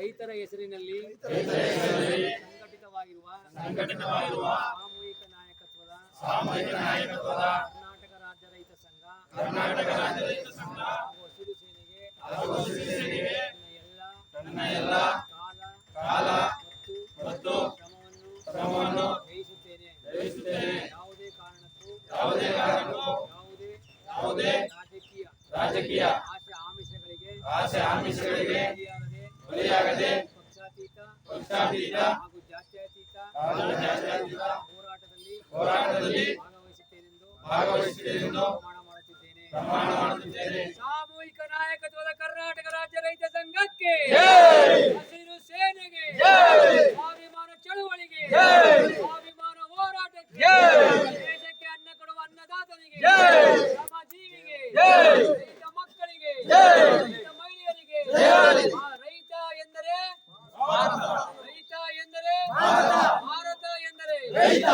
ರೈತರ ಹೆಸರಿನಲ್ಲಿ ಸಂಘಟಿತವಾಗಿರುವ ಸಂಘಟಿತವಾಗಿರುವ ಸಾಮೂಹಿಕ ನಾಯಕತ್ವದ ಕರ್ನಾಟಕ ರಾಜ್ಯ ರೈತ ಸಂಘ ಕರ್ನಾಟಕ ರಾಜ್ಯ ರೈತ ಸಂಘ ಹಾಗೂ ಹಸಿರು ಸೇನೆಗೆ ನನ್ನ ಎಲ್ಲ ಕಾಲ ಕಾಲ ಮತ್ತು ಕ್ರಮವನ್ನು ಶ್ರಮವನ್ನು ವ್ಯಯಿಸುತ್ತೇನೆ. ಯಾವುದೇ ಕಾರಣಕ್ಕೂ ಯಾವುದೇ ಕಾರಣಕ್ಕೂ ಯಾವುದೇ ಯಾವುದೇ ರಾಜಕೀಯ ರಾಜಕೀಯ ಆಶೆ ಆಮಿಷಗಳಿಗೆ ಆಸೆ ಆಮಿಷಗಳಿಗೆ ಬಲಿಯಾಗದೆ ಪಕ್ಷಾತೀತ ಪಕ್ಷಾತೀತ. ಹಾಗೂ ಜಾತ್ಯತೀತ. ಹಾಗೂ ಜಾತ್ಯತೀತ. ಹೋರಾಟದಲ್ಲಿ ಹೋರಾಟದಲ್ಲಿ ಭಾಗವಹಿಸುತ್ತೇನೆಂದು ಭಾಗವಹಿಸುತ್ತೇನೆಂದು ಪ್ರಮಾಣ ಮಾಡುತ್ತಿದ್ದೇನೆ. ಪ್ರಮಾಣ ಮಾಡುತ್ತಿದ್ದೇನೆ ಸಾಮೂಹಿಕ ನಾಯಕತ್ವದ ಕರ್ನಾಟಕ ರಾಜ್ಯ ರೈತ ಸಂಘಕ್ಕೆ ಜೈ! ಹಸಿರು ಸೇನೆಗೆ ಜೈ! ಸ್ವಾಭಿಮಾನ ಚಳುವಳಿಗೆ ಜೈ! ಸ್ವಾಭಿಮಾನ ಹೋರಾಟಕ್ಕೆ ಜೈ! ದೇಶಕ್ಕೆ ಅನ್ನ ಕೊಡುವ ಅನ್ನದಾತನಿಗೆ ಜೈ! ಶ್ರಮಜೀವಿಗೆ ಜೈ! ರೈತ ಮಕ್ಕಳಿಗೆ ಜೈ! ರೈತ ಮಹಿಳೆಯರಿಗೆ ಜೈ! ಆ ರೈತ ಎಂದರೆ ರೈತ ಎಂದರೆ ಭಾರತ. ಭಾರತ ಎಂದರೆ ರೈತ.